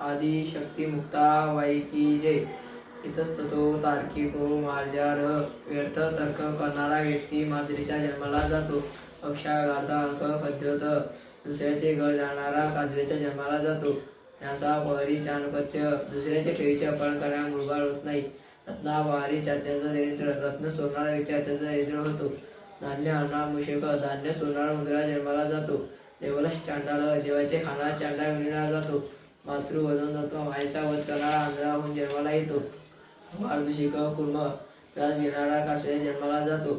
आदी शक्ती मुक्ता वाईकी जय. इतस्ततो तार्किको मार्जार. व्यर्थ तर्क करणारा व्यक्ती माजरीच्या जन्माला जातो. पक्षाघाता अंक पद्धत. दुसऱ्याचे घर जाणारा काजवेच्या जन्माला जातो. न्यासा पहरी चाणपत्य दुसऱ्याच्या ठेवीचे अपहरण करणारा मुलगा होत नाही. रत्नावारी अत्यंत दरिद्र. रत्न सोनारा व्यक्ती अत्यंत दरिद्र होतो. धान्य अण्णा मुशेक धान्य चोरणारा मुद्रा जन्माला जातो. देवलस चांडाळ देवाचे खाणारा चांडा विणला जातो. मातृवदन तत्व व्हायचा वध करणारा आंधळा जन्माला येतो. वार्धशिक कुर्म व्यास घेणारा कासव्या जन्माला जातो?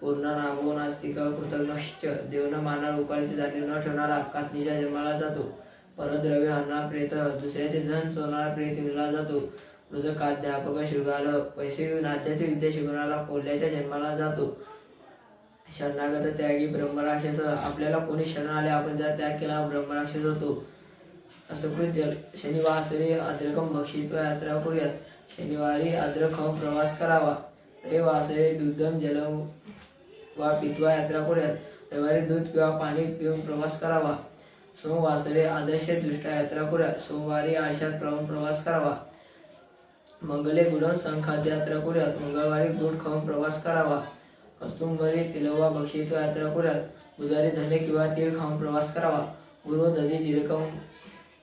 पूर्ण नामो नास्तिक कृतज्ञश्च देव न मानणार उपायाची जाती न ठेवणारा कातनीच्या जन्माला जातो. परद्रव्य हरणार प्रेत दुसऱ्याचे धन सोनारा प्रेत विणला जातो. मृदकाध्यापक शृगाल पैसे घेऊन आध्यात्मिक विद्या शिकवणारा कोल्ह्याच्या जन्माला जातो. शरणागत त्यागी ब्रह्मराक्षस आपल्याला कोणी शरण आले आपण जर त्याग केला ब्रह्मराक्षस होतो. असकृत जल शनिवासरे अद्रकम भक्षित्वा यात्रा कुर्यात. शनिवारी अद्रक खाऊन प्रवास करावा. रविवासरे दुधम जलम वा पित्वा यात्रा कुर्यात. रविवारी दूध किंवा पाणी पिऊन प्रवास करावा. सोमवासरे आदर्श दृष्ट्या यात्रा कुर्यात. सोमवारी आळशात प्रवास प्रवास करावा. मंगले गुडम संखाद्य यात्रा कुर्यात. मंगळवारी गुड खाऊन प्रवास करावा. कस्तुंबरी तिलवा भक्षित्वा यात्रा कुर्यात. बुधवारी धने किंवा तेल खाऊन प्रवास करावा. पूर्व दधी जिरकम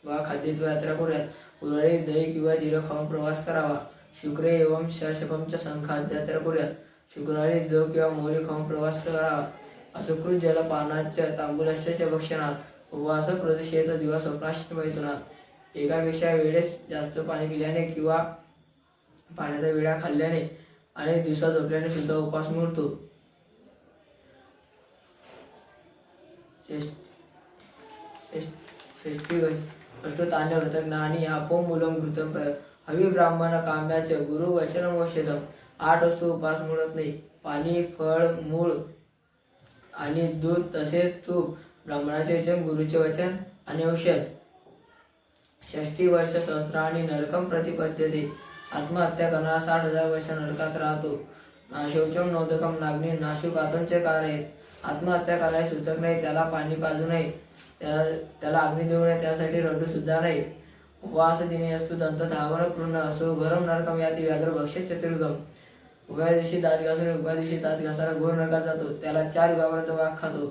वा खाद्यत्व यात्रा करूयात. उरळी दही किंवा जिरं खाऊन प्रवास करावा. शुक्रे एवं शर्षपमच्या संखात यात्रा करूयात. शुक्रवारी जव किंवा मोहरी खाऊन प्रवास करावा. असकृत जलपानाच्या तांबुलाशाच्या भक्षणात उपवास प्रदूषित दिवस स्वप्नाष्ट एकापेक्षा वेळेस जास्त पाणी पिल्याने किंवा पाण्याचा विडा खाल्ल्याने अनेक दिवसात झोपल्याने सुद्धा उपास मोडतो षष्टी अष्टोतान्य व्रतज्ञानी कृतं मूलम घृतम हवी ब्राह्मण गुरु वचन आठ वस्तू उपास मोडत नाही. पाणी फळ मूळ आणि दूध तसेच तूप ब्राह्मणाचे वचन गुरुचे वचन आणि औषध. षष्टी वर्ष सहस्र आणि नरकम प्रतिपद्यते. आत्महत्या करणारा साठ हजार वर्ष नरकात राहतो. नाशौचम नोदकम नागणी नाशुपातमचे कार कार्य आत्महत्या करायला सूचक नाही त्याला पाणी पाजू नये. त्या त्याला अग्नी देऊ नये त्यासाठी रडू सुद्धा नाही. उपवास दिने असतो दंत धावन कृण असो गरम नरकम याती व्याघ्र भक्ष चतुर्गम. उभ्या दिवशी दात घासून उभ्या दिवशी दात घासायला गोर नरकात जातो. त्याला चार युगापर्यंत वाघ खातो.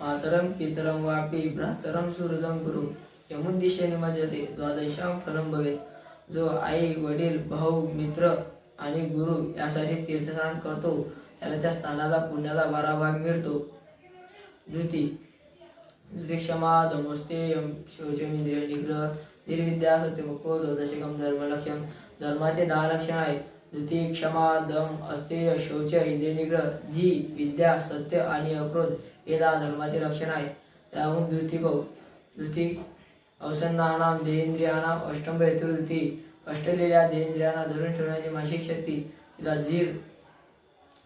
मातरम पितरम वापी भ्रातरम सुहृदम गुरु. यमुद्दिश्य मजते द्वादशाम फलम भवे जो आई वडील भाऊ मित्र आणि गुरु यासाठी तीर्थस्नान करतो. त्याला त्या स्थानाचा पुण्याचा बारा भाग मिळतो. धृती धृती क्षमा दमोस्ते शौचम निग्रह निर्विद्या सत्यमुखो दशकम धर्मलक्षण धर्माचे दहा लक्षण आहे धृती क्षमा दम अस्ते शौच इंद्रिय निग्रह धी विद्या सत्य आणि अक्रोध हे दहा धर्माचे लक्षण आहे त्याहून धृती पाहू धृती अवसन्नानाम देहेंद्रियानाम अष्टंभ हेतुधृती कष्टलेल्या देहेंद्रियांना धरून ठेवण्याची मानसिक शक्ती। तिला धीर।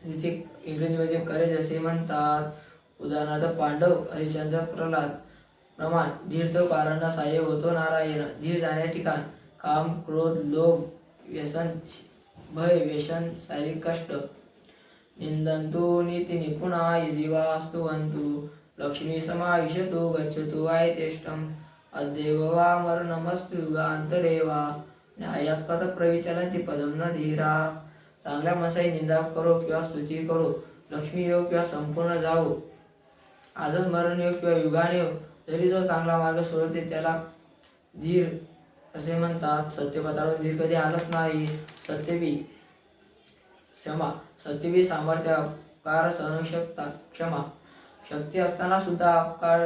धृती इंग्रजीमध्ये करेज असे म्हणतात। उदाहरणार्थ पांडव हरिश्चंद्र प्रल्हाद प्रमाण धीर तो कारणा सहाय्य होतो नारायण धीर जाण्या ठिकाण काम क्रोध लोभ व्यसन भय व्यसन शारीरिक कष्ट. निंदंतु नीती निपुणा यदि स्तुवंतु लक्ष्मी समाविशतु गच्छतु वायतेष्टम अद्यैव वा मरणमस्तु युगांतरे वा न्यायात प्रविचलती पदम न धीरा. चांगल्या मसाई निंदा करो किंवा स्तुती करो लक्ष्मी योग किंवा संपूर्ण जाओ आजच मरण योग किंवा युगाने जरी जो चांगला मार्ग सोडते त्याला धीर असे म्हणतात. सत्यपथावर धीर कधी आलत नाही. सत्यबी क्षमा सत्यबी सामर्थ्य अपकार सहनक्षमता क्षमा. शक्ती असताना सुद्धा अपकार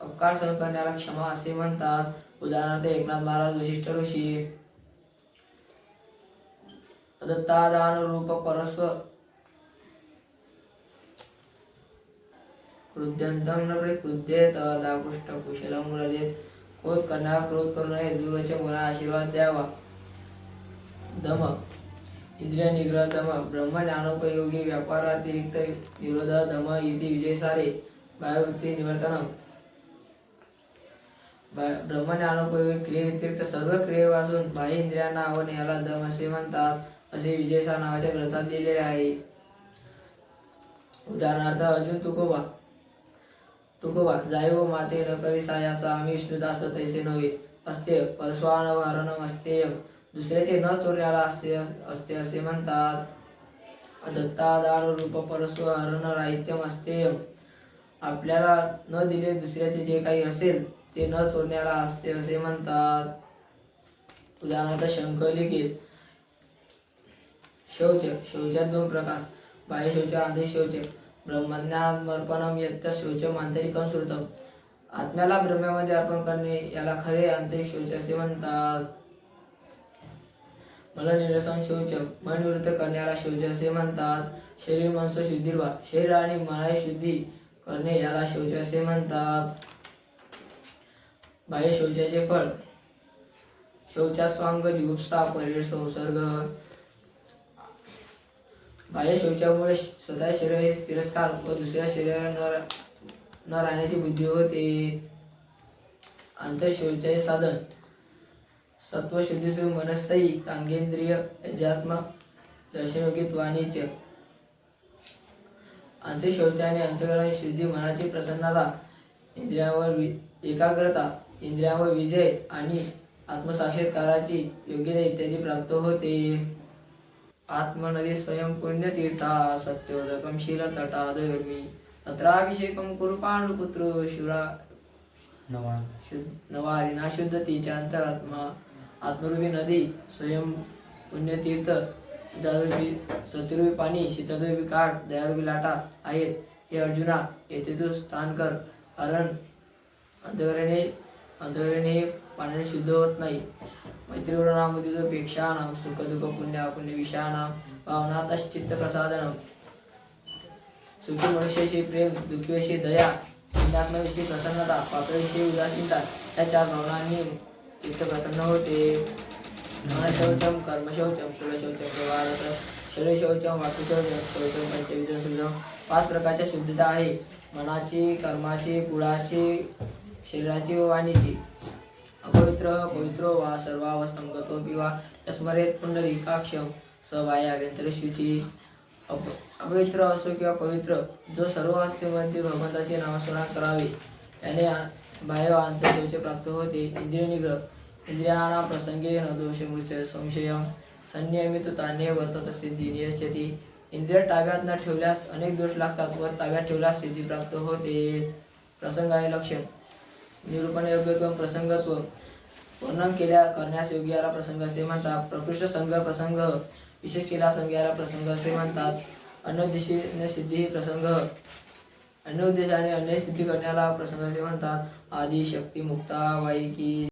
अपकार सहन करण्याला क्षमा असे म्हणतात. उदाहरणार्थ एकनाथ महाराज वशिष्ठ ऋषी. दत्तादान रूप परस्व कृद्यंतम न प्रकृद्येत दाकृष्ट कुशलम व्रजेत क्रोध करणार क्रोध करू नये दुर्वचन बोला आशीर्वाद द्यावा। दम। इंद्रिय निग्रह दम ब्रह्म ज्ञानोपयोगी व्यापारातिरिक्त विरोध दम इति विजय सारे बायोवृत्ती निवर्तनम। ब्रह्म ज्ञानोपयोगी क्रियेव्यतिरिक्त सर्व क्रियेपासून बाह्य इंद्रियांना आवडणे याला दम असे म्हणतात असे विजयसा नावाच्या ग्रंथात लिहिलेले आहे. उदाहरणार्थ अजून तुकोबा तुकोबा जाय हो माते न करी सायासा आम्ही विष्णुदास तैसे नव्हे. असते परस्वान हरणम असते दुसऱ्याचे न चोरण्याला असते असते असे म्हणतात. दत्तादान रूप परस्व हरण राहित्यम असते. आपल्याला न दिले दुसऱ्याचे जे काही असेल ते न चोरण्याला असते असे म्हणतात. उदाहरणार्थ शंख लिखित शौच शौचात दोन प्रकार. बाह्य शौच आंतरिक शौच. ब्रह्मज्ञानमर्पणम यत्त शौचम आंतरिकम श्रुतम. आत्म्याला ब्रह्म्यामध्ये अर्पण करणे याला खरे आंतरिक शौच असे म्हणतात. मन निरसन शौच मन निवृत्त करण्याला शौच असे म्हणतात. शरीर मनस शुद्धीर्वा शरीर आणि मनाय शुद्धी करणे याला शौच असे म्हणतात. बाह्य शौचाचे फळ शौचास्वांग जुगुप्सा परीर संसर्ग माझ्या शौचामुळे स्वतः शरीर तिरस्कार व दुसऱ्या शरीरात न न राहण्याची बुद्धी होते. आंतरशौचाचे साधन. सत्वशुद्धीसु मनस्थयी कांगेंद्रिय अध्यात्म दर्शनयोगित वाणिज्य आंतरशौचाने अंतकरण शुद्धी मनाची प्रसन्नता इंद्रियांवर एकाग्रता इंद्रियांवर विजय आणि आत्मसाक्षात्काराची योग्यता इत्यादी प्राप्त होते. आत्मनदी स्वयं पुण्यतीर्था सत्योदकम शील तटादयोर्मी तत्राभिषेकम कुरु पांडुपुत्र शुरा शुद्ध नवारिना शुद्ध तिच्या अंतरात्मा। आत्मरूपी नदी स्वयं पुण्यतीर्थ शीतलरूपी सत्यरूपी पाणी शीतलरूपी काठ दयारूपी लाटा आहेत। हे अर्जुना येथे तू स्थान कर कारण अंतकरणे हे पाण्याने शुद्ध होत नाही मैत्रीवरणामध्ये जो भावनातश्चित्तप्रसादनं. सुखी मनुष्याशी प्रेम दुःखीविषयी दया पुण्यात्मविषयी प्रसन्नता पापाविषयी उदासीनता या चार भावनांनी चित्त प्रसन्न होते. मनशौचम कर्मशौचम कुलशौचम व्यवहारत शरीरशौचम वाक्यशौचम शौचम पंचविध शुद्धम पाच प्रकारच्या शुद्धता आहे. मनाची कर्माची कुळाची शरीराची व वाणीची. पवित्र पवित्रो वा सर्वावस्थम गतो वा स्मरेत पुंडरीकाक्षम सवायाभ्यंतर शुची अपवित्र असो किंवा पवित्र जो सर्व अवस्थेमध्ये भगवंताचे नामस्मरण करावे याने बाह्य व प्राप्त होते. इंद्रिय निग्रह इंद्रियाणा प्रसंगे न दोष मृत्य संशय संनियमित ताने वर्तत सिद्धी नियश्चती इंद्रिय ताब्यात न ठेवल्यास अनेक दोष लागतात व ताब्यात ठेवल्यास सिद्धी प्राप्त होते. प्रसंग आहे लक्षण निरूपण योग्यत्व प्रसंगत्व वर्णन केल्या करण्यास योग्य याला प्रसंग असे म्हणतात. प्रकृष्ट संघ प्रसंग विशेष केला संघ याला प्रसंग असे म्हणतात. अन्योद्देशीने सिद्धी प्रसंग. अन्य उद्देशाने अन्य सिद्धी करण्याला प्रसंग असे म्हणतात. आदी शक्ती मुक्ता वाईकी